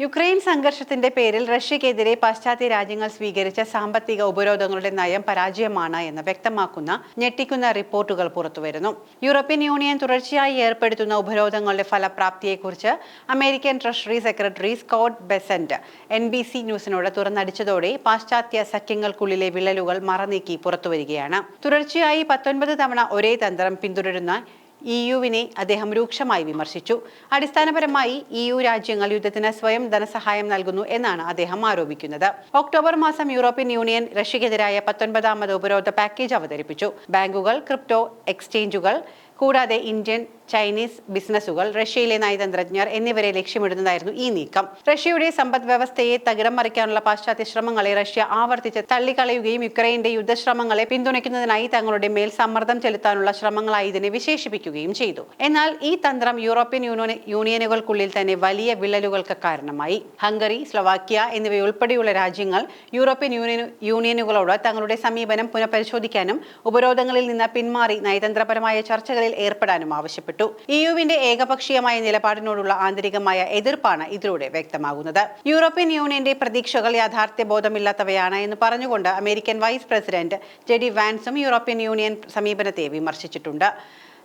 Ukraine സംഘർഷത്തിന്റെ പേരിൽ റഷ്യക്കെതിരെ പാശ്ചാത്യ രാജ്യങ്ങൾ സ്വീകരിച്ച സാമ്പത്തിക ഉപരോധങ്ങളുടെ നയം പരാജയമാണ് എന്ന് വ്യക്തമാക്കുന്ന ഞെട്ടിക്കുന്ന റിപ്പോർട്ടുകൾ പുറത്തുവരുന്നു. യൂറോപ്യൻ യൂണിയൻ തുടർച്ചയായി ഏർപ്പെടുത്തുന്ന ഉപരോധങ്ങളുടെ ഫലപ്രാപ്തിയെക്കുറിച്ച് American treasury secretary Scott Bessent N B C ന്യൂസിനോട് തുറന്നടിച്ചതോടെ പാശ്ചാത്യ സഖ്യങ്ങൾക്കുള്ളിലെ വിള്ളലുകൾ മറനീക്കി പുറത്തുവരികയാണ്. തുടർച്ചയായി പത്തൊൻപത് തവണ ഒരേ തന്ത്രം പിന്തുടരുന്ന ഇ യുവിനെ അദ്ദേഹം രൂക്ഷമായി വിമർശിച്ചു. അടിസ്ഥാനപരമായി ഇ യു രാജ്യങ്ങൾ യുദ്ധത്തിന് സ്വയം ധനസഹായം നൽകുന്നു എന്നാണ് അദ്ദേഹം ആരോപിക്കുന്നത്. ഒക്ടോബർ മാസം യൂറോപ്യൻ യൂണിയൻ റഷ്യക്കെതിരായ പത്തൊൻപതാമത് ഉപരോധ പാക്കേജ് അവതരിപ്പിച്ചു. ബാങ്കുകൾ ക്രിപ്റ്റോ എക്സ്ചേഞ്ചുകൾ കൂടാതെ ഇന്ത്യൻ ചൈനീസ് ബിസിനസ്സുകൾ റഷ്യയിലെ നയതന്ത്രജ്ഞർ എന്നിവരെ ലക്ഷ്യമിടുന്നതായിരുന്നു ഈ നീക്കം. റഷ്യയുടെ സമ്പദ് വ്യവസ്ഥയെ തകിടം മറിക്കാനുള്ള പാശ്ചാത്യ ശ്രമങ്ങളെ റഷ്യ ആവർത്തിച്ച് തള്ളിക്കളയുകയും യുക്രൈന്റെ യുദ്ധശ്രമങ്ങളെ പിന്തുണയ്ക്കുന്നതിനായി തങ്ങളുടെ മേൽ സമ്മർദ്ദം ചെലുത്താനുള്ള ശ്രമങ്ങളായി ഇതിനെ വിശേഷിപ്പിക്കുകയും ചെയ്തു. എന്നാൽ ഈ തന്ത്രം യൂറോപ്യൻ യൂണിയൻ യൂണിയനുകൾക്കുള്ളിൽ തന്നെ വലിയ വിള്ളലുകൾക്ക് കാരണമായി. ഹംഗറി സ്ലൊവാക്യ എന്നിവയുൾപ്പെടെയുള്ള രാജ്യങ്ങൾ യൂറോപ്യൻ യൂണിയൻ യൂണിയനുകളോട് തങ്ങളുടെ സമീപനം പുനഃപരിശോധിക്കാനും ഉപരോധങ്ങളിൽ നിന്ന് പിന്മാറി നയതന്ത്രപരമായ ചർച്ചകളിൽ ഏർപ്പെടാനും ആവശ്യപ്പെട്ടു. ഇയുവിന്റെ ഏകപക്ഷീയമായ നിലപാടിനോടുള്ള ആന്തരികമായ എതിർപ്പാണ് ഇതിലൂടെ വ്യക്തമാകുന്നത്. യൂറോപ്യൻ യൂണിയന്റെ പ്രതീക്ഷകൾ യാഥാർത്ഥ്യ ബോധമില്ലാത്തവയാണ് എന്ന് പറഞ്ഞുകൊണ്ട് അമേരിക്കൻ വൈസ് പ്രസിഡന്റ് ജെഡി വാൻസും യൂറോപ്യൻ യൂണിയൻ സമീപനത്തെ വിമർശിച്ചിട്ടുണ്ട്.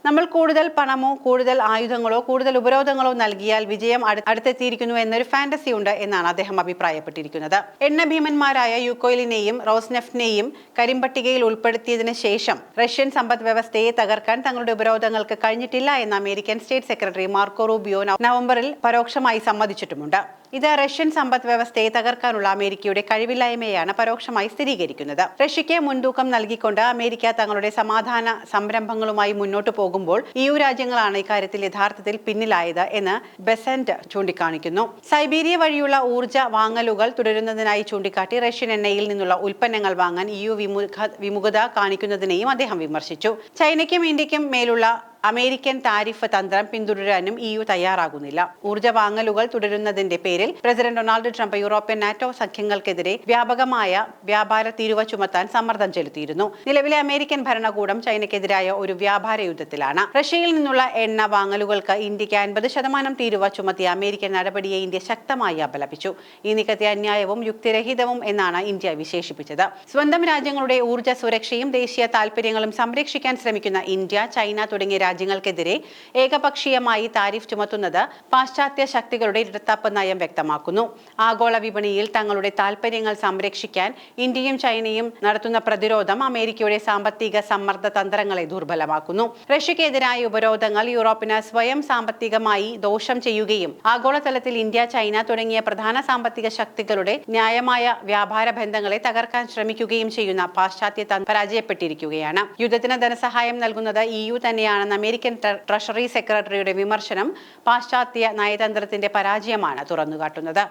നമ്മൾ കൂടുതൽ പണമോ കൂടുതൽ ആയുധങ്ങളോ കൂടുതൽ ഉപരോധങ്ങളോ നൽകിയാൽ വിജയം അടു- അടുത്തെത്തിയിരിക്കുന്നു എന്നൊരു ഫാന്റസി ഉണ്ട് എന്നാണ് അദ്ദേഹം അഭിപ്രായപ്പെട്ടിരിക്കുന്നത്. എണ്ണ ഭീമന്മാരായ യുക്കോയിലിനെയും റോസ്നെഫ്റ്റിനെയും കരിമ്പട്ടികയിൽ ഉൾപ്പെടുത്തിയതിനു ശേഷം റഷ്യൻ സമ്പദ് വ്യവസ്ഥയെ തകർക്കാൻ തങ്ങളുടെ ഉപരോധങ്ങൾക്ക് കഴിഞ്ഞിട്ടില്ല എന്ന് American state secretary Marco Rubio നവംബറിൽ പരോക്ഷമായി സമ്മതിച്ചിട്ടുമുണ്ട്. ഇത് റഷ്യൻ സമ്പദ് വ്യവസ്ഥയെ തകർക്കാനുള്ള അമേരിക്കയുടെ കഴിവില്ലായ്മയാണ് പരോക്ഷമായി സ്ഥിരീകരിക്കുന്നത്. റഷ്യയ്ക്ക് മുൻതൂക്കം നൽകിക്കൊണ്ട് അമേരിക്ക തങ്ങളുടെ സമാധാന സംരംഭങ്ങളുമായി മുന്നോട്ട് പോകുമ്പോൾ യു രാജ്യങ്ങളാണ് ഇക്കാര്യത്തിൽ യഥാർത്ഥത്തിൽ പിന്നിലായത് എന്ന് ബെസന്റ് ചൂണ്ടിക്കാണിക്കുന്നു. സൈബീരിയ വഴിയുള്ള ഊർജ വാങ്ങലുകൾ തുടരുന്നതിനായി ചൂണ്ടിക്കാട്ടി റഷ്യൻ എണ്ണയിൽ നിന്നുള്ള ഉൽപ്പന്നങ്ങൾ വാങ്ങാൻ യു വിമുഖ വിമുഖത കാണിക്കുന്നതിനെയും അദ്ദേഹം വിമർശിച്ചു. ചൈനയ്ക്കും ഇന്ത്യക്കും മേലുള്ള അമേരിക്കൻ താരിഫ് തന്ത്രം പിന്തുടരാനും ഇ യു തയ്യാറാകുന്നില്ല. ഊർജ വാങ്ങലുകൾ തുടരുന്നതിന്റെ പേരിൽ president Donald Trump European NATO സഖ്യങ്ങൾക്കെതിരെ വ്യാപകമായ വ്യാപാര തീരുവ ചുമത്താൻ സമ്മർദ്ദം ചെലുത്തിയിരുന്നു. നിലവിലെ അമേരിക്കൻ ഭരണകൂടം ചൈനയ്ക്കെതിരായ ഒരു വ്യാപാര യുദ്ധത്തിലാണ്. റഷ്യയിൽ നിന്നുള്ള എണ്ണ വാങ്ങലുകൾക്ക് ഇന്ത്യയ്ക്ക് അൻപത് ശതമാനം തീരുവ ചുമത്തിയ അമേരിക്കൻ നടപടിയെ ഇന്ത്യ ശക്തമായി അപലപിച്ചു. ഈ നീക്കത്തെ അന്യായവും യുക്തിരഹിതവും എന്നാണ് ഇന്ത്യ വിശേഷിപ്പിച്ചത്. സ്വന്തം രാജ്യങ്ങളുടെ ഊർജ സുരക്ഷയും ദേശീയ താൽപര്യങ്ങളും സംരക്ഷിക്കാൻ ശ്രമിക്കുന്ന ഇന്ത്യ ചൈന തുടങ്ങിയ രാജ്യങ്ങൾക്കെതിരെ ഏകപക്ഷീയമായി താരിഫ് ചുമത്തുന്നത് പാശ്ചാത്യ ശക്തികളുടെ ഇരട്ടത്താപ്പ് നയം വ്യക്തമാക്കുന്നു. ആഗോള വിപണിയിൽ തങ്ങളുടെ താൽപര്യങ്ങൾ സംരക്ഷിക്കാൻ ഇന്ത്യയും ചൈനയും നടത്തുന്ന പ്രതിരോധം അമേരിക്കയുടെ സാമ്പത്തിക സമ്മർദ്ദ തന്ത്രങ്ങളെ ദുർബലമാക്കുന്നു. റഷ്യക്കെതിരായ ഉപരോധങ്ങൾ യൂറോപ്പിന് സ്വയം സാമ്പത്തികമായി ദോഷം ചെയ്യുകയും ആഗോളതലത്തിൽ ഇന്ത്യ ചൈന തുടങ്ങിയ പ്രധാന സാമ്പത്തിക ശക്തികളുടെ ന്യായമായ വ്യാപാര ബന്ധങ്ങളെ തകർക്കാൻ ശ്രമിക്കുകയും ചെയ്യുന്ന പാശ്ചാത്യ പരാജയപ്പെട്ടിരിക്കുകയാണ്. യുദ്ധത്തിന് ധനസഹായം നൽകുന്നത് ഇ യു തന്നെയാണെന്ന അമേരിക്കൻ ട്രഷറി സെക്രട്ടറിയുടെ വിമർശനം പാശ്ചാത്യ നയതന്ത്രത്തിന്റെ പരാജയമാണ് തുറന്നുകാട്ടുന്നത്.